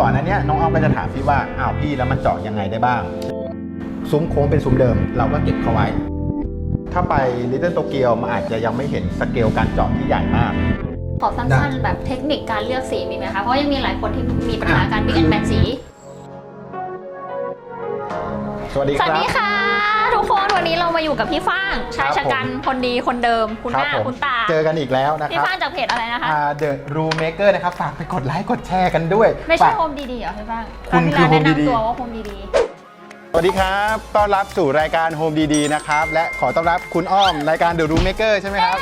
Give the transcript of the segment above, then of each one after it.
ก่อนหนั้นเนี้ยน้องอ้อมก็จะถามพี่ว่าอ้าวพี่แล้วมันเจาะยังไงได้บ้าง ซุ้มโค้งเป็นซุ้มเดิม เราก็เก็บเขาไว้ ถ้าไปลิตเติ้ลโตเกียวมันอาจจะยังไม่เห็นสเกลการเจาะที่ใหญ่มาก ขอสั้นๆแบบเทคนิคการเลือกสีมีไหมคะ เพราะยังมีหลายคนที่มีปัญหาการบิ๊กแอนแมทสี สวัสดีสควัสรับ ดีค่ะทุกคน วันนี้เรามาอยู่กับพี่ฟ้างชายครับชะกันคนดีคนเดิม คุณหน้ารับผมคุณตา เจอกันอีกแล้วนะคพี่รับฟ้างจากเพจอะไรนะคะเดอะรูเมเกอร์นะครับ ฝากไปกดไลค์กดแชร์กันด้วย ไม่ใช่ฝากโฮมดีๆเหรอพี่ฟ้างคุณราวที่คือ Home แล้วแนะดีๆนำตัวว่าโฮมดีสวัสดีครับ ต้อนรับสู่รายการโฮมดีๆนะครับ และขอต้อนรับคุณอ้อมรายการเดอะรูเมเกอร์ใช่ไหมครับ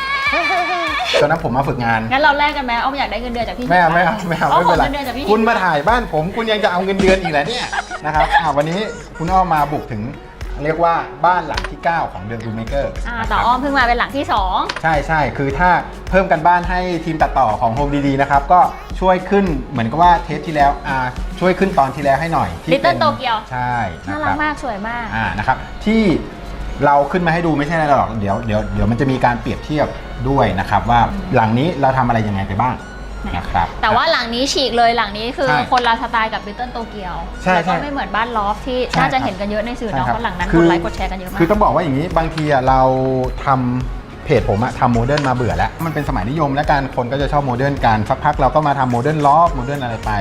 ตอนนั้นผมมาฝึกงานๆงั้นเราแลกกันไหมอ้อมอยากได้เงินเดือนจากพี่ไม่เอาไม่เอาไม่เอาอ้อมไม่ขอเป็นไรเงินเดือนจากพี่คุณมาถ่ายบ้านผมคุณยังจะเอาเงินเดือนอีกเหรอเนี่ยนะครับอ่าวันนี้คุณอ้อมมาบุกถึง เรียกว่าบ้านหลังที่ 9 ของเดอะรูเมเกอร์อ่าแต่อ้อมเพิ่งมาเป็นหลังที่สองใช่ใช่คือถ้าเพิ่มกันบ้านให้ทีมตัดต่อของโฮมดีๆนะครับ ก็ช่วยขึ้นเหมือนกับว่าเทปที่แล้วอ่าช่วยขึ้นตอนที่แล้วให้หน่อยที่ลิตเติ้ลป็นโตเกียวใช่น่านะครัรักบมากสวยมากอ่านะครับที่เราขึ้นมาให้ดูไม่ใช่อะไรหรอกเดี๋ยวเดี๋ยวเดี๋ยวมันจะมีการเปรียบเทียบด้วยนะครับว่าหลังนี้เราทำอะไรยังไงไปบ้าง นะครับ แต่ว่าหลังนี้ฉีกเลยหลังนี้คือใช่คนละสไตล์กับลิตเติ้ลโตเกียวใช่แล้วก็ใช่ไม่เหมือนบ้านลอฟที่ใช่น่าจะครับเห็นกันเยอะในสื่อใช่เนาะครับเพราะหลังนั้นคืกอ ดไลค์กดแชร์กันเยอะมากคือต้องบอกว่าอย่างนี้บางทีอะเราทำเพจผมอะทำโมเดิร์นมาเบื่อแล้ว มันเป็นสมัยนิยมและการคนก็จะชอบโมเดิร์นกันสักพักเราก็มาทำโมเดิร์นล็อกโมเดิร์นอะไรไป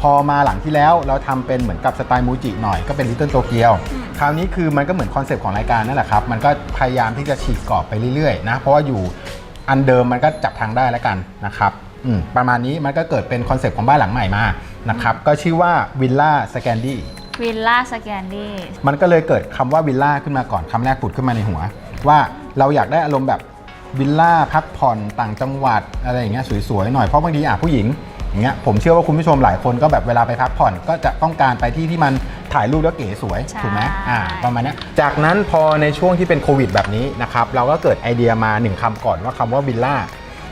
พอมาหลังที่แล้วเราทำเป็นเหมือนกับสไตล์มูจิหน่อยก็เป็นลิตเติ้ลโตเกียวคราวนี้คือมันก็เหมือนคอนเซปต์ของรายการนั่นแหละครับ มันก็พยายามที่จะฉีกกรอบไปเรื่อยๆนะเพราะว่าอยู่อันเดิมมันก็จับทางได้แล้วกันนะครับ อืมประมาณนี้มันก็เกิดเป็นคอนเซปต์ของบ้านหลังใหม่มานะครับก็ชื่อว่าวิลล่าสแกนดี้วิลล่าสแกนดี้มันก็เลยเกิดคำว่าวิลล่าขึ้นมาก่อนคำแรกผุดขึ้นมาในหัว ว่าเราอยากได้อารมณ์แบบวิลล่าพักผ่อนต่างจังหวัดอะไรอย่างเงี้ยสวยๆหน่อยเพราะบางทีอะผู้หญิงอย่างเงี้ยผมเชื่อว่าคุณผู้ชมหลายคนก็แบบเวลาไปพักผ่อน ก็จะต้องการไปที่ที่มันถ่ายรูปแล้วเก๋สวยถูกไหมอ่าประมาณเนี้ยจากนั้นพอในช่วงที่เป็นโควิดแบบนี้นะครับเราก็เกิดไอเดียมาหนึ่งคำก่อนว่าคำว่าวิลล่า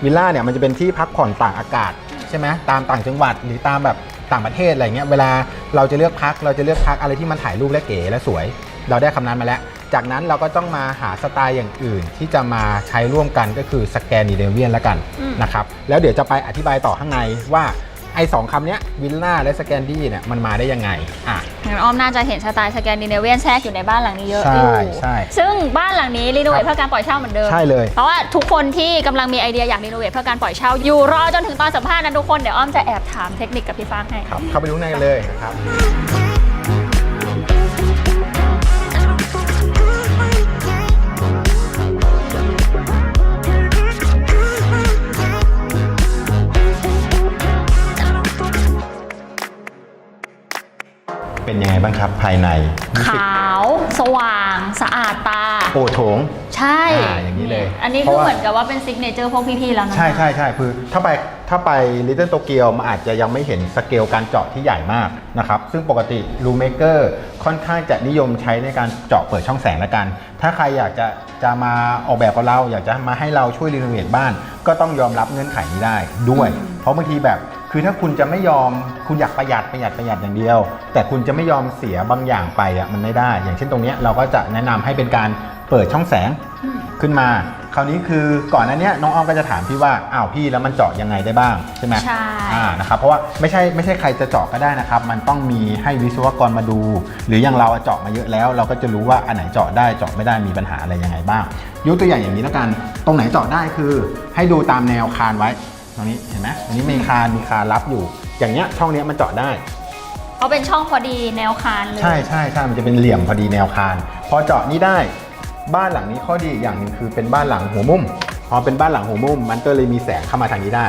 วิลล่าเนี่ยมันจะเป็นที่พักผ่อนต่างอากาศใช่ไหมตามต่างจังหวัดหรือตามแบบต่างประเทศอะไรเงี้ยเวลาเราจะเลือกพักเราจะเลือกพักอะไรที่มันถ่ายรูปและเก๋และสวย เราได้คำนั้นมาแล้ว จากนั้นเราก็ต้องมาหาสไตล์อย่างอื่นที่จะมาใช้ร่วมกันก็คือสแกนดิเนเวียนแล้วกันนะครับแล้วเดี๋ยวจะไปอธิบายต่อข้างในว่า ไอ้สองคำเนี้ยวิลล่าและสแกนดี้เนี่ยมันมาได้ยังไงอะ งั้นอ้อมน่าจะเห็นสไตล์สแกนดิเนเวียนแทรกอยู่ในบ้านหลังนี้เยอะใช่อยู่ใช่ซึ่งบ้านหลังนี้รีโนเวครัทบเพื่อการปล่อยเช่าเหมือนเดิม ใช่เลย เพราะว่าทุกคนที่กำลังมีไอเดียอยากรีโนเวทเพื่อการปล่อยเช่าอยู่รอจนถึงตอนสัมภาษณ์นะทุกคนเดี๋ยวอ้อมจะแอบถามเทคนิคกับพี่ฟ้างให้ ครับ เข้าไปดูข้างในกันเลยนะครับเไงบ้างครับ ภายในรู้สึกขาว สว่าง สะอาดตา โอโถง ใช่อ่าอย่างนี้เลยอันนี้เพคือราะว่าเหมือนกับว่าเป็นซิกเนเจอร์พวกพี่ๆแล้วนะใช่ใช่ใช่คือถ้าไปถ้าไปลิตเติ้ลโตเกียวมันอาจจะยังไม่เห็นสเกลการเจาะที่ใหญ่มากนะครับ ซึ่งปกติรูเมเกอร์ค่อนข้างจะนิยมใช้ในการเจาะเปิดช่องแสงละกัน ถ้าใครอยากจะจะมาออกแบบกับเรา อยากจะมาให้เราช่วยรีโนเวทบ้าน ก็ต้องยอมรับเงื่อนไขนี้ได้ด้วย เพราะบางทีแบบ คือถ้าคุณจะไม่ยอมคุณอยากประหยัดประหยัดประหยัดอย่างเดียว แต่คุณจะไม่ยอมเสียบางอย่างไปอะมันไม่ได้ อย่างเช่นตรงเนี้ยเราก็จะแนะนำให้เป็นการเปิดช่องแสงอืมขึ้นมา คราวนี้คือก่อนหน้าเนี้ยน้องอ้อมก็จะถามพี่ว่าอ้าวพี่แล้วมันเจาะยังไงได้บ้างใช่ไหมใช่อ่านะครับเพราะว่าไม่ใช่ไม่ใช่ใครจะเจาะก็ได้นะครับ มันต้องมีให้วิศวกรมาดู หรืออย่างเราอะเจาะมาเยอะแล้ว เราก็จะรู้ว่าอันไหนเจาะได้เจาะไม่ได้มีปัญหาอะไรยังไงบ้างยกตัวอย่างอย่างนี้แล้วกัน ตรงไหนเจาะได้คือ ให้ดูตามแนวคานไว้ ตรงนี้เห็นไหมอันนี้มีคานมีคานรับอยู่ อย่างเงี้ยช่องเนี้ยมันเจาะได้ เขาเป็นช่องพอดีแนวคานเลย ใช่ใช่ใช่มันจะเป็นเหลี่ยมพอดีแนวคาน พอเจาะนี้ได้บ้านหลังนี้ข้อดีอีกอย่างหนึ่งคือเป็นบ้านหลังหัวมุมพอเป็นบ้านหลังหัวมุม มันก็เลยมีแสงเข้ามาทางนี้ได้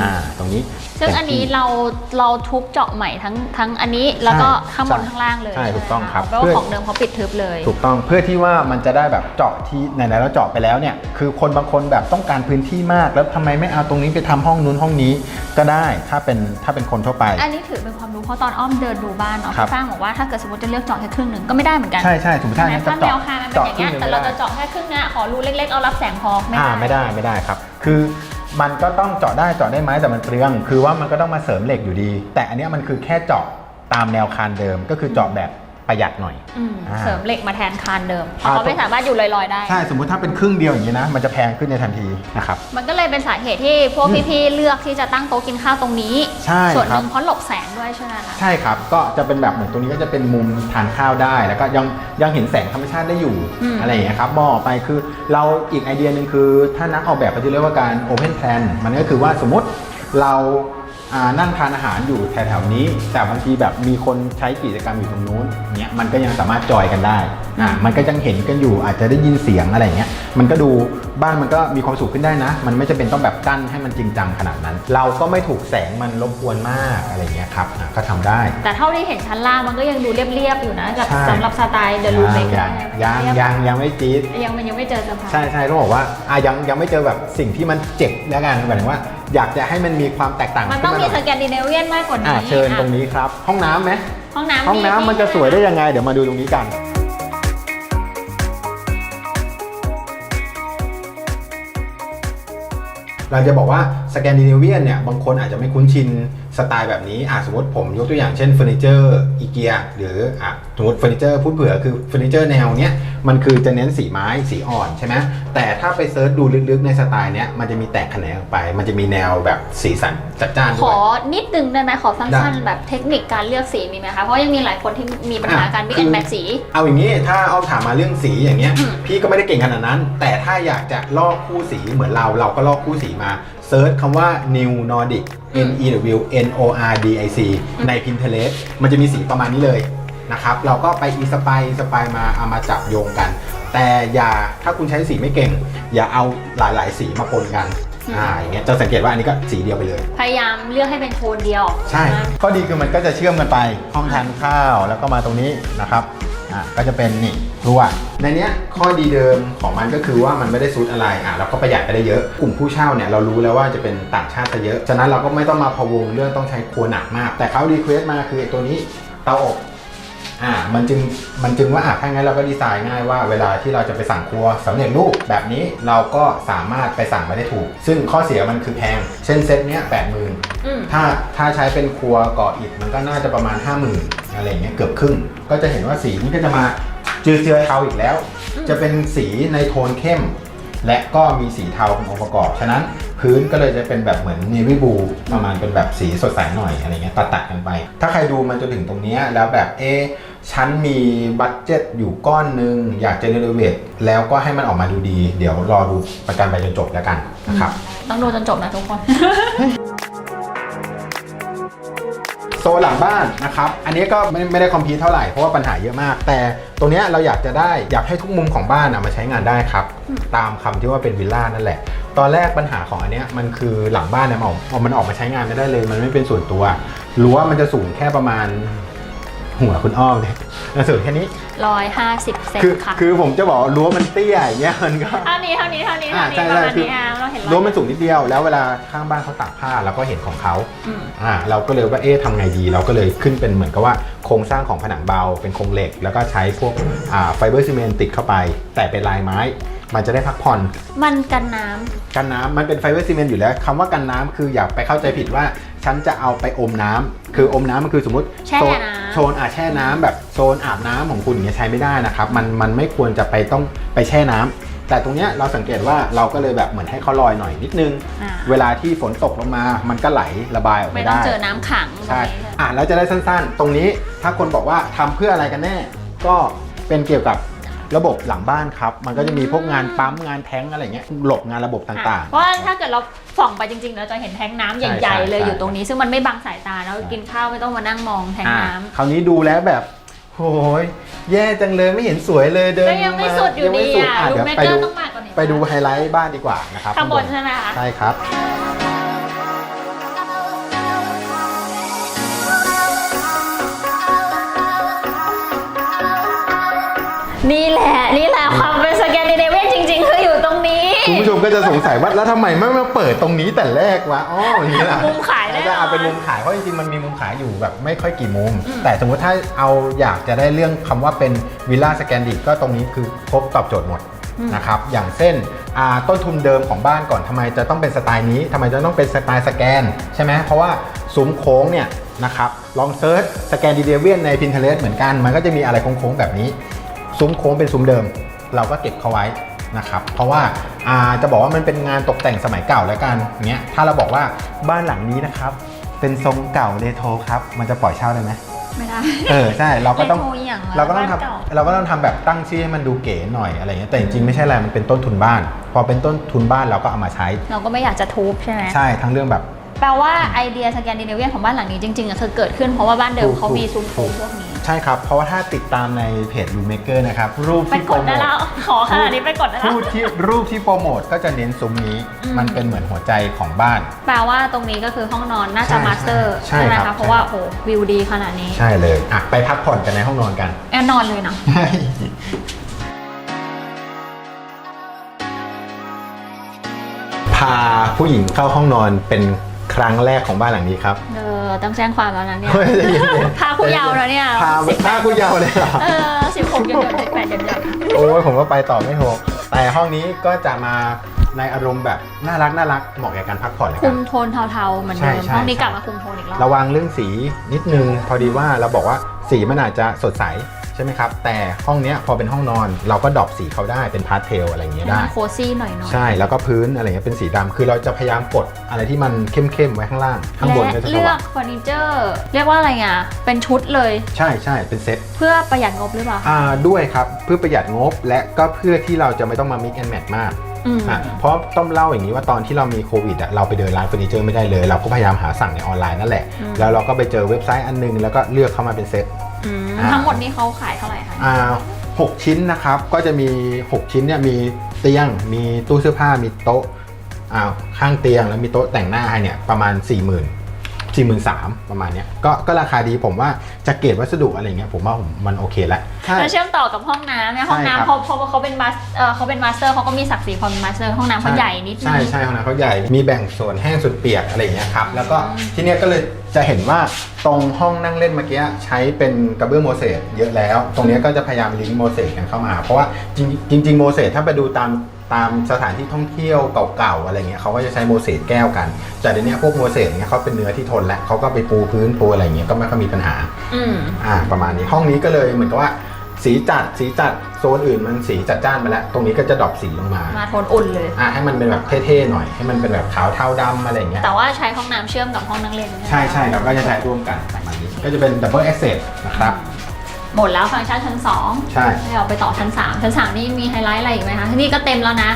อ่าตรงนี้ซึ่งอันนี้เราเราทุบเจาะใหม่ทั้งทั้งอันนี้แล้วก็ข้างบนข้างล่างเลยใช่ถูกต้องครับเพราะว่าของเดิมเขาปิดทึบเลย ถูกต้องเพื่อที่ว่ามันจะได้แบบเจาะที่ไหนๆเราเจาะไปแล้วเนี่ยคือคนบางคนแบบต้องการพื้นที่มาก แล้วทำไมไม่เอาตรงนี้ไปทำห้องนู้นห้องนี้ก็ได้ถ้าเป็นถ้าเป็นคนทั่วไป อันนี้ถือเป็นความรู้เพราะตอนอ้อมเดินดูบ้านเนาะครับพี่ฟ้างบอกว่าถ้าเกิดสมมติจะเลือกเจาะแค่ครึ่งหนึ่งก็ไม่ได้เหมือนกันใช่ใช่สมมติถ้าใช่ไหมงั้นจะถ้าแนเจาะวคานมันเป็นอย่างเงี้ยครึ่แต่หเรานึ่งจะเจาะแค่ครึ่งเนี้ยขอรูเล็กๆเอารับแสงพอไม่อ่าได้ไม่ได้ไม่ได้ครับ คือ มันก็ต้องเจาะได้เจาะได้ไหมแต่มันเปลือง คือว่ามันก็ต้องมาเสริมเหล็กอยู่ดี แต่อันนี้มันคือแค่เจาะตามแนวคานเดิมก็คือเจาะแบบ ประหยัดหน่อย อืมอ่าเสริมเหล็กมาแทนคานเดิมเพอ่าราะเขาไม่สามารถอยู่ลอยๆได้ ใช่สมมุติถ้าเป็นครึ่งเดียวอย่างนี้นะ มันจะแพงขึ้นในทันทีนะครับ มันก็เลยเป็นสาเหตุที่พวกพี่ๆเลือกที่จะตั้งโต๊ะกินข้าวตรงนี้ ใช่ส่วนหครันึ่บงเพราะหลบแสงด้วยใช่ไหมคะ ใช่ครับ ก็จะเป็นแบบเหมือนตรงนี้ก็จะเป็นมุมทานข้าวได้ แล้วก็ยังยังเห็นแสงธรรมชาติได้อยู่อืม อะไรอย่างเงี้ยครับมองออกไปคือเราอีกไอเดียหนึ่งคือ ถ้านักออกแบบเขาจะเรียกว่าการ Open Plan มันก็คือว่าสมมติเราอ่า นั่งทานอาหารอยู่แถวๆนี้ แต่บางทีแบบมีคนใช้กิจกรรมอยู่ตรงนู้นเนี้ยมันก็ยังสามารถจอยกันได้ อ่ามันก็ยังเห็นกันอยู่อาจจะได้ยินเสียงอะไรอย่างเงี้ยมันก็ดูบ้านมันก็มีความสุขขึ้นได้นะ มันไม่จำเป็นต้องแบบกั้นให้มันจริงจังขนาดนั้น เราก็ไม่ถูกแสงมันรบกวนมากอะไรอย่างเงี้ยครับอะก็ทำได้ แต่เท่าที่เห็นชั้นล่างมันก็ยังดูเรียบๆอยู่นะกับใช่ สำหรับสไตล์เดลูเมกยังยังยังยังไม่จี๊ด ยังมันยังไม่เจอสภาพ ใช่ใช่ต้องบอกว่าอะยังยังไม่เจอแบบสิ่งที่มันเจ็บแล้วกันหมายถึงว่า อยากจะให้มันมีความแตกต่างมันต้องมีขึ้าหสน่ยแกนดิเนเวียนมากกว่าอะนี้เชิญตรงอะนี้ครับ ห้องน้ำไหมห้องน้ำห้องน้ำมันจะสวยได้ยังไง เดี๋ยวมาดูตรงนี้กัน เราจะบอกว่าสแกนดิเนเวียนเนี่ยบางคนอาจจะไม่คุ้นชิน สไตล์แบบนี้อะสมมติผมยกตัวอย่างเช่นเฟอร์นิเจอร์อีเกียหรืออะสมมติเฟอร์นิเจอร์พูดเผื่อคือเฟอร์นิเจอร์แนวเนี้ยมันคือจะเน้นสีไม้สีอ่อนใช่ไหมแต่ถ้าไปเซิร์ชดูลึกๆในสไตล์เนี้ยมันจะมีแตกแขนงออกไป มันจะมีแนวแบบสีสันจัดจ้านขด้วอย นิดนึงได้ไหมขอได้สั้นๆแบบเทคนิคการเลือกสีมีไหมคะเพราะยังมีหลายคนที่มีปัญหาการอะบิ๊กคืแอนอแมทสี เอาอย่างนี้ถ้าเอาถามมาเรื่องสีอย่างเงี้ย อืม พี่ก็ไม่ได้เก่งขนาดนั้น แต่ถ้าอยากจะลอกคู่สีเหมือนเราเราก็ลอกคู่สีมา เซิร์ชคำว่า New Nordic N E W N O R D I C ใน Pinterest มันจะมีสีประมาณนี้เลยนะครับ เราก็ไปอีสปายสปายมาเอามาจับโยงกัน แต่อย่าถ้าคุณใช้สีไม่เก่ง อย่าเอาหลายๆ สีมาปนกันอ่าอย่างเงี้ยจะสังเกตว่าอันนี้ก็สีเดียวไปเลย พยายามเลือกให้เป็นโทนเดียว ใช่นะข้อดีคือมันก็จะเชื่อมกันไปห้องทานข้าวแล้วก็มาตรงนี้นะครับ อะก็จะเป็นนี่รั้วในเนี้ยข้อดีเดิมของมันก็คือว่ามันไม่ได้ซูดอะไรอะเราก็ประหยัดไปได้เยอะกลุ่มผู้เช่าเนี่ยเรารู้แล้วว่าจะเป็นต่างชาติซะเยอะฉะนั้นเราก็ไม่ต้องมาพะวงเรื่องต้องใช้ครัวหนักมาก แต่เขารีเควสต์มาคือไอ้ตัวนี้เตาอบอ่ามันจึงมันจึงว่าอะถ้างั้นเราก็ดีไซน์ง่ายว่าเวลาที่เราจะไปสั่งครัวสำเร็จรูปแบบนี้เราก็สามารถไปสั่งมาได้ถูก ซึ่งข้อเสียมันคือแพง เช่นเซ็ตเนี้ยแปดหมื่นอืมถ้าถ้าใช้เป็นครัวก่ออิฐมันก็น่าจะประมาณ5 0,000 อะไรอย่างเงี้ยเกือบครึ่ง ก็จะเห็นว่าสีนี้ก็จะมาจืดเจือเทาอีกแล้วอืมจะเป็นสีในโทนเข้ม และก็มีสีเทาเป็นองค์ประกอบ ฉะนั้นพื้นก็เลยจะเป็นแบบเหมือนเนวิบูประมาณเป็นแบบสีสดใสหน่อยอะไรเงี้ยตัดตัดๆกันไป ถ้าใครดูมันจนถึงตรงเนี้ยแล้วแบบเอะฉันมีบัตเจ็ตอยู่ก้อนหนึ่งอยากจะเรโนเวทแล้วก็ให้มันออกมาดูดี เดี๋ยวรอดูประกันไปจนจบแล้วกันนะครับ ต้องดูจนจบนะทุกคน โซนหลังบ้านนะครับ อันนี้ก็ไม่ไม่ได้คอมพิวเท่าไหร่ เพราะว่าปัญหาเยอะมาก แต่ตรงเนี้ยเราอยากจะได้อยากให้ทุกมุมของบ้านอะมาใช้งานได้ครับ ตามคำที่ว่าเป็นวิลล่านั่นแหละ ตอนแรกปัญหาของอันเนี้ยมันคือหลังบ้านเนี่ยมันออกมันออกมาใช้งานไม่ได้เลย มันไม่เป็นส่วนตัวรั้วมันจะสูงแค่ประมาณ หัวคุณอ้อมเลยมันสูงแค่นี้ร้อยห้าสิบเซนคือค่ะคือผมจะบอกว่ารั้วมันเตี้ยอย่างเงี้ยมันก็เท่านี้เท่านี้เท่านี้อ่าเท่านี้ใช่ประใช่มาณคือนี้อะเราเห็นรั้วมันสูงนิดเดียว แล้วเวลาข้างบ้านเขาตากผ้าเราก็เห็นของเขาอืมอ่าเราก็เลยว่าเอ๊ะทำไงดี เราก็เลยขึ้นเป็นเหมือนกับว่าโครงสร้างของผนังเบาเป็นโครงเหล็ก แล้วก็ใช้พวกอ่าไฟเบอร์ซีเมนต์ติดเข้าไป แต่เป็นลายไม้ มันจะได้พักผ่อน มันกันน้ำ กันน้ำมันเป็นไฟเบอร์ซีเมนต์อยู่แล้วคำว่ากันน้ำคืออย่าไปเข้าใจผิดว่าฉันจะเอาไปอมน้ำคืออมน้ำมันคือสมมติแช่โซนน้ำ โซนอาแช่น้ำแบบโซนอาบน้ำของคุณอย่างเงี้ยใช้ไม่ได้นะครับ มันมันไม่ควรจะไปต้องไปแช่น้ำแต่ตรงเนี้ยเราสังเกตว่าเราก็เลยแบบเหมือนให้เขาลอยหน่อยนิดนึง อ่าเวลาที่ฝนตกลงมามันก็ไหลระบายออกไม่ไปต้องได้ เจอน้ำขังใช่ ตรงนี้อะแล้วจะได้สั้นๆ ตรงนี้ถ้าคนบอกว่าทำเพื่ออะไรกันแน่ ก็เป็นเกี่ยวกับ ระบบหลังบ้านครับ มันก็จะมีพวกงานปั๊มงานแท้งอะไรเงี้ยหลบงานระบบต่างเพราะว่าถ้าเกิดเราส่องไปจริงๆเราจะเห็นแท้งน้ำใช่ใหญ่ใช่ๆ เลยใช่ อยู่ตรงนี้ ซึ่งมันไม่บังสายตาแล้วใช่กินข้าวไม่ต้องมานั่งมองแท้ๆงอะน้ำ คราวนี้ดูแล้วแบบโอ้ยแย่จังเลยไม่เห็นสวยเลยเดินก็ยังไม่าสุดอยู่งไม่ดีสุดอะอะลูเดี๋กยวแม่ไปเกอดูร์ต้องมาก่อนนี้ไปดูไฮไลท์บ้านดีกว่านะครับข้างบนใช่ไหมคะ ใช่ครับ นี่แหละนี่แหละความเป็นสแกนดิเนเวียนจริงๆคืออยู่ตรงนี้ คุณผู้ชมก็จะสงสัยว่าแล้วทำไมไม่มาเปิดตรงนี้แต่แรกวะอ๋ออย่างนี้แหละมุมขายแน่นอน จะเอาเป็นมุมขายเพราะจริงๆมันมีมุมขายอยู่แบบไม่ค่อยกี่มุมอืมแต่สมมติถ้าเอาอยากจะได้เรื่องคำว่าเป็นวิลล่าสแกนดิก็ตรงนี้คือครบตอบโจทย์หมดนะครับอย่างเช่นอ่าต้นทุนเดิมของบ้านก่อนทำไมจะต้องเป็นสไตล์นี้ทำไมจะต้องเป็นสไตล์สแกนใช่ไหมเพราะว่าซุ้มโค้งเนี่ยนะครับลองเซิร์ชสแกนดิเนเวียนใน Pinterest เหมือนกันมันก็จะมีอะไรโค้งๆแบบนี้ ซุ้มโค้งเป็นซุ้มเดิม เราก็เก็บเขาไว้นะครับ เพราะว่าอ่าจะบอกว่ามันเป็นงานตกแต่งสมัยเก่าแล้วกันเงี้ยถ้าเราบอกว่าบ้านหลังนี้นะครับ เป็นทรงเก่าเรโทรครับ มันจะปล่อยเช่าได้ไหมไม่ได้เออใช่เราก็ต้องเรโทรอีหยังวะเราก็ต้องทบ้านเก่าำเราก็ต้องทำแบบตั้งชื่อให้มันดูเก๋หน่อยอะไรเงี้ยแต่จริงๆไม่ใช่อะไรมันเป็นต้นทุนบ้าน พอเป็นต้นทุนบ้านเราก็เอามาใช้ เราก็ไม่อยากจะทุบใช่ไหมใช่ทั้งเรื่องแบบแปลว่าไอเดียสแกนดิเนเวียนของบ้านหลังนี้จริงๆอะคือเกิดขึ้นเพราะว่าบ้านเดิมเขามีซุ้มโค้งพวกนี้ใช่ครับ เพราะว่าถ้าติดตามในเพจ r o o m a k e r นะครับ รูปไปที่กโปรดโมได้ทแล้วขอขนาดนี้ไปกดได้แล้ว รูปที่รูปที่โปรโมทก็จะเน้นซุ้มนี้ อืม มันเป็นเหมือนหัวใจของบ้าน แปลว่าตรงนี้ก็คือห้องนอนน่าใช่จะมาสเตอร์ใช่ไหมครัคะบ เพราะว่าโอ้วิวดีขนาดนี้ใช่เลยอะไปพักผ่อนกันในห้องนอนกัน แอนนอนเลยเนาะพาผู้หญิงเข้าห้องนอนเป็นครั้งแรกของบ้านหลังนี้ครับเอ อต้องแจ้งความแล้วนะเนี่ย เฮ้ยใจเย็นๆพาผู้เยาว์แล้วเนี่ยพาสิบแปพาดผู้เยาว์เลยเหรอ เออสิบหกเดือนสิบแปดเดือนโอ้ยผมก็ไปต่อไม่ถูกแต่ห้องนี้ก็จะมาในอารมณ์แบบน่ารักน่ารักเหมาะแก่การพักผ่อนเลยคุกันมโทนเทาๆเหมือนเดิมใช่ใช่ ห้องนี้ใช่กลับมาคุมโทนอีกรอบ ระวังเรื่องสีนิดนึง พอดีว่าเราบอกว่าสีมันอาจจะสดใสใช่ไหมครับ แต่ห้องเนี้ยพอเป็นห้องนอนเราก็ดรอปสีเขาได้เป็นพาสเทลอะไรอย่างเงี้ยได้ โคซี่หน่อยๆใช่แล้วก็พื้นอะไรเงี้ยเป็นสีดำคือเราจะพยายามกดอะไรที่มันเข้มๆไว้ข้างล่าง ข้างบนก็และจะสเลือว่ากงเฟอร์นิเจอร์ เรียกว่าอะไรอะ เป็นชุดเลย ใช่ใช่เป็นเซ็ตเพื่อประหยัดงบหรือเปล่าคะอ่าด้วยครับเพื่อประหยัดงบและก็เพื่อที่เราจะไม่ต้องมา mix and match มากอืม อะเพราะต้องเล่าอย่างนี้ว่าตอนที่เรามีโควิดอะเราไปเดินร้านเฟอร์นิเจอร์ไม่ได้เลย เราก็พยายามหาสั่งในออนไลน์นั่นแหละ อืม แล้วเราก็ไปเจอเว็บไซต์อันนึงแล้วก็เลือกเข้ามาเป็นเซ็ตอืมอ่า ทั้งหมดนี้เขาขายเท่าไหร่คะอ่าหกชิ้นนะครับก็จะมี 6 ชิ้นเนี่ยมีเตียง มีตู้เสื้อผ้ามีโต๊ะอ่าข้างเตียงแล้วมีโต๊ะแต่งหน้าให้เนี่ยประมาณ 4 0 0 0 0 4 3 0 0 0ประมาณเนี้ยก็ก็ราคาดีผมว่าจะเกรดวัสดุอะไรเงี้ยผมว่าผมมันโอเคแล้วใช่แล้วเชื่อมต่อกับห้องน้ำเนี่ยห้องใช่ครับน้ำพอพอพอเขาเป็นมาสเออเขาเป็นมาสเตอร์เขาก็มีศักดิ์ศรีความเป็นมาสเตอร์ห้องน้ำเขาใหญ่นิดนึใช่งใช่ห้องน้ำเขาใหญ่มีแบ่งส่วนแห้งส่วนเปียกอะไรอย่างเงี้ยครับแล้วก็อืมที่เนี้ยก็เลย จะเห็นว่าตรงห้องนั่งเล่นเมื่อกี้ใช้เป็นกระเบื้องโมเสสเยอะแล้ว ตรงเนี้ยก็จะพยายามลิงก์โมเสสกันเข้ามา เพราะว่าจริงจริงๆโมเสสถ้าไปดูตามตามสถานที่ท่องเที่ยวเก่าๆอะไรเงี้ยเขาก็จะใช้โมเสสแก้วกัน แต่เดี๋ยวนี้พวกโมเสสเงี้ยเขาเป็นเนื้อที่ทนแล้วเขาก็ไปปูพื้นปูอะไรเงี้ยก็ไม่ค่อยมีปัญหาอืมอ่าประมาณนี้ห้องนี้ก็เลยเหมือนกับว่า สีจัดสีจัดโซนอื่นมันสีจัดจ้านไปแล้ว ตรงนี้ก็จะดรอปสีลงมา มาโทนอุ่นเลย อะให้มันเป็นแบบเท่ๆหน่อย ให้มันเป็นแบบขาวเทาดำอะไรอย่างเงี้ย แต่ว่าใช้ห้องน้ำเชื่อมกับห้องนั่งเล่นใช่ใช่เราก็จะใช้ร่วมกันประมาณนี้ ก็จะเป็นดับเบิลแอ s เซ t นะครับ หมดแล้วฟังก์ชันชั้นสองใช่ ให้เราไปต่อชั้นสามชั้นสามนี่มีไฮไลท์อะไรอีกไหมคะที่นี่ก็เต็มแล้วนะ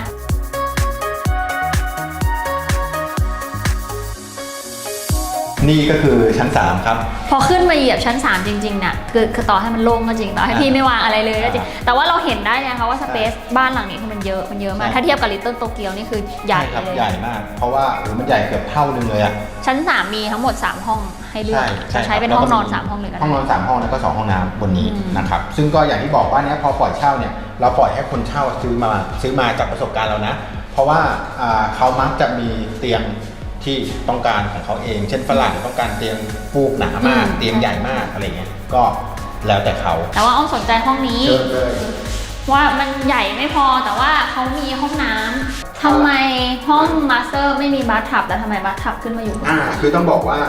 นี่ก็คือชั้น 3 ครับ พอขึ้นมาเหยียบชั้น 3 จริงๆเนี่ยคือคือต่อให้มันโล่งก็จริงต่อให้อ่าพี่ไม่วางอะไรเลยก็จริงอ่าแต่ว่าเราเห็นได้นะคะว่าสเปซบ้านหลังนี้คือมันเยอะมันเยอะมากใช่ถ้าเทียบกับลิตเติ้ลโตเกียวนี่คือใหญ่ครับเลยใหญ่มาก เพราะว่าโอ้โหมันใหญ่เกือบเท่านึงเลยอะชั้น 3 มีทั้งหมด 3 ห้องให้เลือกใช่จะใช้เป็นครับห้องนอนแล้วก็มี3ห้องเลยก็ห้องนได้อน 3 ห้องแล้วก็ 2 ห้องน้ำบนนี้อืมนะครับซึ่งก็อย่างที่บอกว่าเนี้ยพอปล่อยเช่าเนี่ยเราปล่อยให้คนเช่าซื้อมาซื้อมาจากประสบการณ์เรานะ เพราะว่าอ่าเขามักจะมีเตียง ที่ต้องการของเขาเอง เช่นฝรั่งต้องการเตียงฟูกหนามาก เตียงใหญ่มากอะไรเงี้ยก็แล้วแต่เขาแต่ว่าอ้อมสนใจห้องนี้ เชิญเลยว่ามันใหญ่ไม่พอแต่ว่าเขามีห้องน้ำทำไมห้องมาสเตอร์ไม่มีบาร์ทับแล้วทำไมบาร์ทับขึ้นมาอยู่บนอ่าคือต้องบอกว่า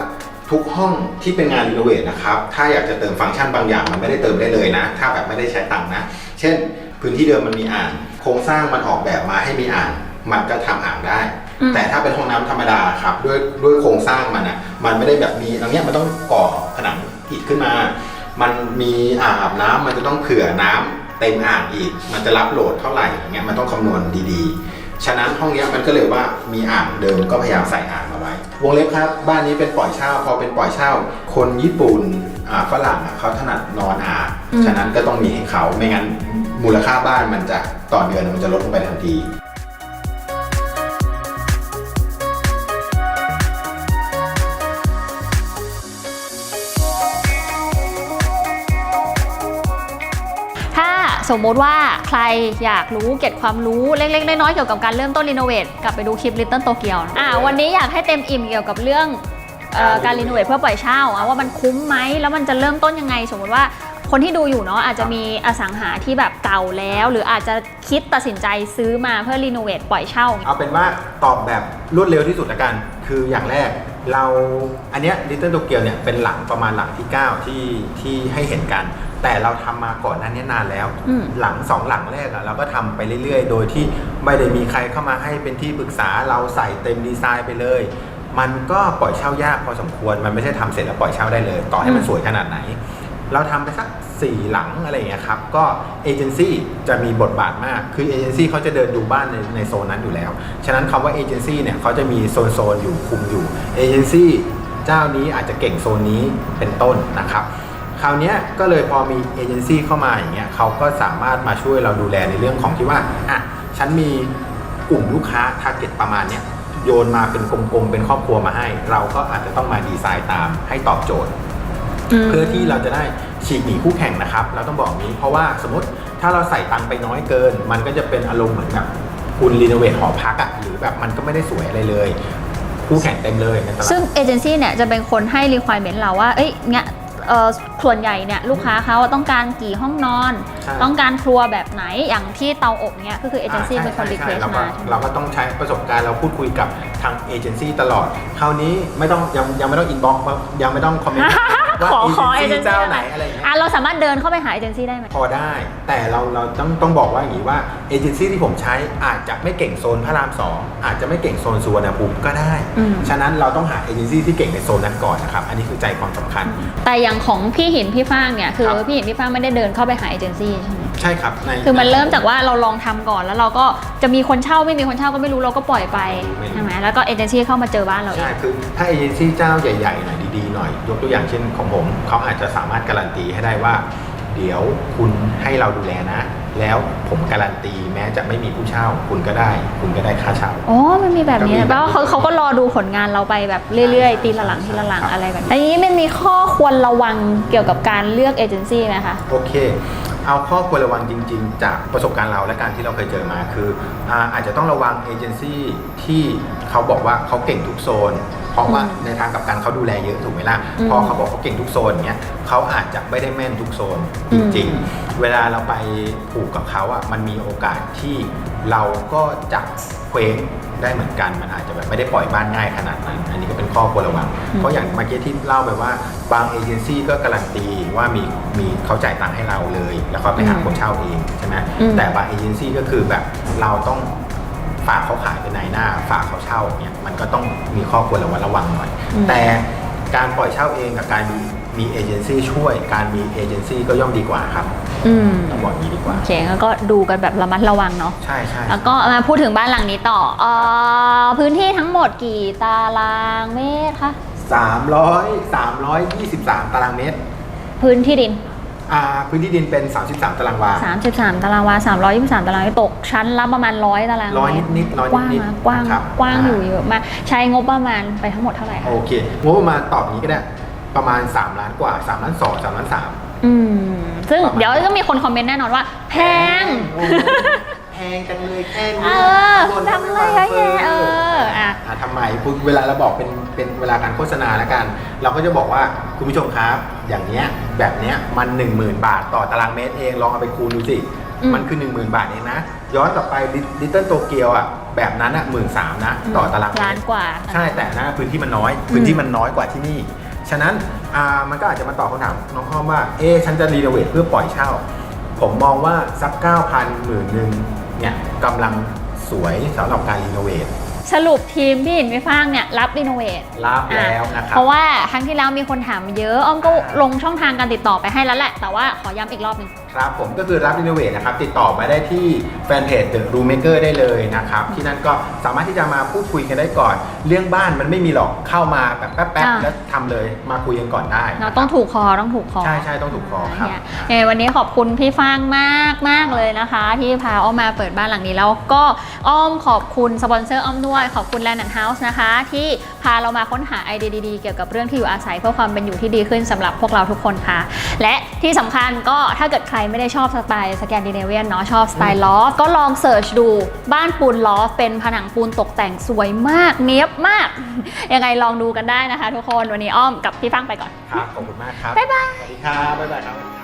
ทุกห้องที่เป็นงานรีโนเวทนะครับ ถ้าอยากจะเติมฟังก์ชันบางอย่างมันไม่ได้เติมได้เลยนะ ถ้าแบบไม่ได้ใช้ตังค์นะ เช่น พื้นที่เดิมมันมีอ่าง โครงสร้างมันออกแบบมาให้มีอ่าง มันก็ทำอ่างได้ อืม แต่ถ้าเป็นห้องน้ำธรรมดาครับด้วยด้วยโครงสร้างมันอะมันไม่ได้แบบมีตรงเนี้ยมันต้องก่อผนังอิฐขึ้นมา มันมีอ่างอาบน้ำมันจะต้องเผื่อน้ำเต็มอ่างอีก มันจะรับโหลดเท่าไหร่อย่างเงี้ยมันต้องคำนวณดีๆ ฉะนั้นห้องเนี้ยมันก็เลยว่ามีอ่างเดิมก็พยายามใส่อ่างมาไว้ วงเล็บครับ บ้านนี้เป็นปล่อยเช่าพอเป็นปล่อยเช่า คนญี่ปุ่นอ่าฝรั่งอะเขาถนัดนอนอ่างอืม ฉะนั้นก็ต้องมีให้เขาไม่งั้นมูลค่าบ้านมันจะต่อเดือนมันจะลดลงไปทันที สมมติว่าใครอยากรู้เก็บความรู้เล็กๆ น้อยๆ เกี่ยวกับการเริ่มต้นรีโนเวทกลับไปดูคลิป Little Tokyo นะอ่าวันนี้อยากให้เต็มอิ่มเกี่ยวกับเรื่องเอ่อการรีโนเวทเพื่อปล่อยเช่าอะว่ามันคุ้มไหมแล้วมันจะเริ่มต้นยังไง สมมติว่าคนที่ดูอยู่เนาะอาจจะมีอสังหาที่แบบเก่าแล้ว หรืออาจจะคิดตัดสินใจซื้อมาเพื่อรีโนเวทปล่อยเช่า เอาเป็นว่าตอบแบบรวดเร็วที่สุดละกัน คืออย่างแรกเราอันเนี้ยลิตเติ้ลโตเกียวเนี่ยเป็นหลังประมาณหลังที่ 9 ที่ที่ให้เห็นกัน แต่เราทำมาก่อนหนั้นนี้นานแล้ว อืม หลังสองหลังแรกอะเราก็ทำไปเรื่อย ๆ โดยที่ไม่ได้มีใครเข้ามาให้เป็นที่ปรึกษาเราใส่เต็มดีไซน์ไปเลย มันก็ปล่อยเช่ายากพอสมควร มันไม่ใช่ทำเสร็จแล้วปล่อยเช่าได้เลย ต่อให้มันอืม สวยขนาดไหน เราทำไปสักสี่หลังอะไรอย่างเงี้ยครับ ก็เอเจนซี่จะมีบทบาทมาก คือเอเจนซี่เขาจะเดินดูบ้านในในโซนนั้นอยู่แล้ว ฉะนั้นคำว่าเอเจนซี่เนี่ยเขาจะมีโซนโซนๆอยู่คุมอยู่ เอเจนซี่เจ้านี้อาจจะเก่งโซนนี้เป็นต้นนะครับ คราวนี้ก็เลยพอมีเอเจนซี่เข้ามาอย่างเงี้ยเขาก็สามารถมาช่วยเราดูแลในเรื่องของที่ว่าอะฉันมีกลุ่มลูกค้าทาร์เก็ตประมาณเนี้ยโยนมาเป็นกลมๆเป็นครอบครัวมาให้ เราก็อาจจะต้องมาดีไซน์ตามให้ตอบโจทย์ เพื่อที่เราจะได้ฉีกหนีคู่แข่งนะครับเราต้องบอกนี้เพราะว่าสมมติถ้าเราใส่ตังค์ไปน้อยเกิน มันก็จะเป็นอารมณ์เหมือนแบบคุณรีโนเวทหอพักอะหรือแบบมันก็ไม่ได้สวยอะไรเลย คู่แข่งเต็มเลยในตลาดซึ่งเอเจนซี่เนี่ยจะเป็นคนให้ requirement เราว่าเอ้ยเนี่ย ส่วนใหญ่เนี่ยลูกค้าเขาต้องการกี่ห้องนอนใช่ต้องการครัวแบบไหนอย่างที่เตาอบเนี่ยก็คือเอเจนซี่อ่าเป็นคนใช่รีเควสใช่เราก็มาใช่ไหมเราก็ต้องใช้ประสบการณ์เราพูดคุยกับทางเอเจนซี่ตลอด คราวนี้ไม่ต้องยังยังไม่ต้องอินบ็อกซ์ยังไม่ต้องคอมเมนต์ ว่าขอขอเอเจน agency ซี่เจ้าไหนอะไรอย่างเงี้ย อะเราสามารถเดินเข้าไปหาเอเจนซี่ได้ไหม พอได้แต่เราเราต้องต้องบอกว่าอย่างนี้ว่าเอเจนซี่ที่ผมใช้อาจจะไม่เก่งโซนพระรามสองอาจจะไม่เก่งโซนสุวรรณภูมิก็ได้ อืม ฉะนั้นเราต้องหาเอเจนซี่ที่เก่งในโซนนั้นก่อนนะครับ อันนี้คือใจความสำคัญ แต่อย่างของพี่หินพี่ฟางเนี่ยคือครับ พี่หินพี่ฟางไม่ได้เดินเข้าไปหาเอเจนซี่ใช่ไหมใช่ครับใน คือมันเริ่มจากว่าเราลองทำก่อนแล้วเราก็จะมีคนเช่าไม่มีคนเช่าก็ไม่รู้เราก็ปล่อยไปไม่รู้ ใช่ไหมแล้วก็เอเจนซี่เข้ามาเจอบ้านเราเอใช่ง คือถ้าเอเจนซี่เจ้าใหญ่ๆหน่อย ดีๆหน่อย ยกตัวอย่างเช่นของผมเขาอาจจะสามารถการันตีให้ได้ว่า เดี๋ยวคุณให้เราดูแลนะ แล้วผมการันตีแม้จะไม่มีผู้เช่า คุณก็ได้ คุณก็ได้ค่าเช่า อ๋อ มันมีแบบนี้ก็มีแบบนี้แปลว่าเขาเขาก็รอดูผลงานเราไปแบบเรื่อยๆทีละหลังทีละหลังครับอะไรแบบนี้อันนี้มันมีข้อควรระวังเกี่ยวกับการเลือกเอเจนซี่ไหมคะ โอเค เอาข้อควรระวังจริง ๆ จากประสบการณ์เราและการที่เราเคยเจอมาคืออาอาจจะต้องระวังเอเจนซี่ที่เขาบอกว่าเขาเก่งทุกโซน เพราะว่าอืมในทางกลับกันเขาดูแลเยอะถูกไหมล่ะอืมพอเขาบอกเขาเก่งทุกโซนเนี้ยเขาอาจจะไม่ได้แม่นทุกโซนจริงอืมๆเวลาเราไปผูกกับเขาอะมันมีโอกาสที่เราก็จะเคว้ง ได้เหมือนกัน มันอาจจะแบบไม่ได้ปล่อยบ้านง่ายขนาดนั้น อันนี้ก็เป็นข้อควรระวัง เพราะอย่างเมื่อกี้ที่เล่าไปว่าบางเอเจนซี่ก็การันตีว่ามีมีเขาจ่ายตังค์ให้เราเลย แล้วเขาไปหาคนเช่าเองใช่ไหมอืมแต่บางเอเจนซี่ก็คือแบบเราต้องฝากเขาขายเป็นนายหน้า ฝากเขาเช่าเนี่ยมันก็ต้องมีข้อควรระวังระวังหน่อย แต่การปล่อยเช่าเองกับการมีมีเอเจนซี่ช่วย การมีเอเจนซี่ก็ย่อมดีกว่าครับ อืมต้องบอกอย่างนี้ดีกว่า โอเคงั้นก็ดูกันแบบระมัดระวังเนาะ ใช่ใช่แล้วก็มาพูดถึงบ้านหลังนี้ต่อเอ่อพื้นที่ทั้งหมดกี่ตารางเมตรคะ สามร้อยสามร้อยยี่สิบสามตารางเมตร พื้นที่ดิน อ่า พื้นที่ดินเป็น 33 ตารางวา 33 ตารางวา 323 ตารางเมตรตกชั้นละประมาณ 100 ตารางเมตรร้อยนิดๆร้อยกว้างนิดนะๆกว้างครับกว้างอ่าอยู่เยอะมากใช้งบประมาณไปทั้งหมดเท่าไหร่คะโอเคงบประมาณตอบอย่างนี้ก็ได้ ประมาณ 3 ล้านกว่า3ล้าน2 3ล้าน3 อืม ซึ่งประมาณเดี๋ยวก็มีคนคอมเมนต์แน่นอนว่า แพงโอ้โหแพงจังเลยแค่เอนี้อบ่นทำอะไรอะแกเอออะอะทำไมคุณเวลาเราบอกเป็นเป็นเวลาการโฆษณาแล้วกัน เราก็จะบอกว่าคุณผู้ชมครับ อย่างเนี้ยแบบเนี้ยมัน 10,000 บาทต่อตารางเมตรเองลองเอาไปคูณดูสิอืมมันคือ 10,000 บาทเองนะ ย้อนกลับไปลิตเติ้ลโตเกียวอะแบบนั้นอะหมื่นสามนะ ต่อตารางเมล้านตรกว่า ใช่แต่นะพื้นที่มันน้อย พื้นที่มันน้อยกว่าที่นี่ ฉะนั้นอ่ามันก็อาจจะมาตอบคำถามน้องอ้อมว่า เอ๊ะฉันจะรีโนเวทเพื่อปล่อยเช่า ผมมองว่าสัก 9,000หมื่นหนึ่งเนี่ยกำลังสวยสำหรับการรีโนเวทสรุปทีมพี่หินพี่ฟางเนี่ยรับรีโนเวทรับแล้วนะครับเพราะว่าครั้งที่แล้วมีคนถามมาเยอะอ้อมก็ลงช่องทางการติดต่อไปให้แล้วแหละ แต่ว่าขอย้ำอีกรอบหนึง ครับผมก็คือรับรีโนเวทนะครับติดต่อมาได้ที่แฟนเพจ The Room Maker ได้เลยนะครับที่นั่นก็สามารถที่จะมาพูดคุยกันได้ก่อน เรื่องบ้านมันไม่มีหรอกเข้ามาแบบแป๊บอ่าๆแล้วทำเลยมาคุยกันก่อนได้เราต้องถูกคอต้องถูกคอใช่ใช่ต้องถูกคอครับเนี่ยเอ่อวันนี้ขอบคุณพี่ฟางมากมากเลยนะคะ ที่พาอ้อมมาเปิดบ้านหลังนี้ แล้วก็อ้อมขอบคุณสปอนเซอร์อ้อมด้วยขอบคุณ Land and House นะคะ ที่พาเรามาค้นหาไอเดียดีๆเกี่ยวกับเรื่องที่อยู่อาศัยเพื่อความเป็นอยู่ที่ดีขึ้นสำหรับพวกเราทุกคนค่ะ และที่สำคัญก็ถ้าเกิดใครไม่ได้ชอบสไตล์สแกนดิเนเวียนเนาะชอบสไตล์ลอฟก็ลองเสิร์ชดูบ้านปูนลอฟเป็นผนังปูนตกแต่งสวยมากเนี้ยบมาก ยังไงลองดูกันได้นะคะ ทุกคนวันนี้อ้อมกับพี่ฟังไปก่อนครับขอบคุณมากครับบ๊ายบายสวัสดีครับบ๊ายบายครับ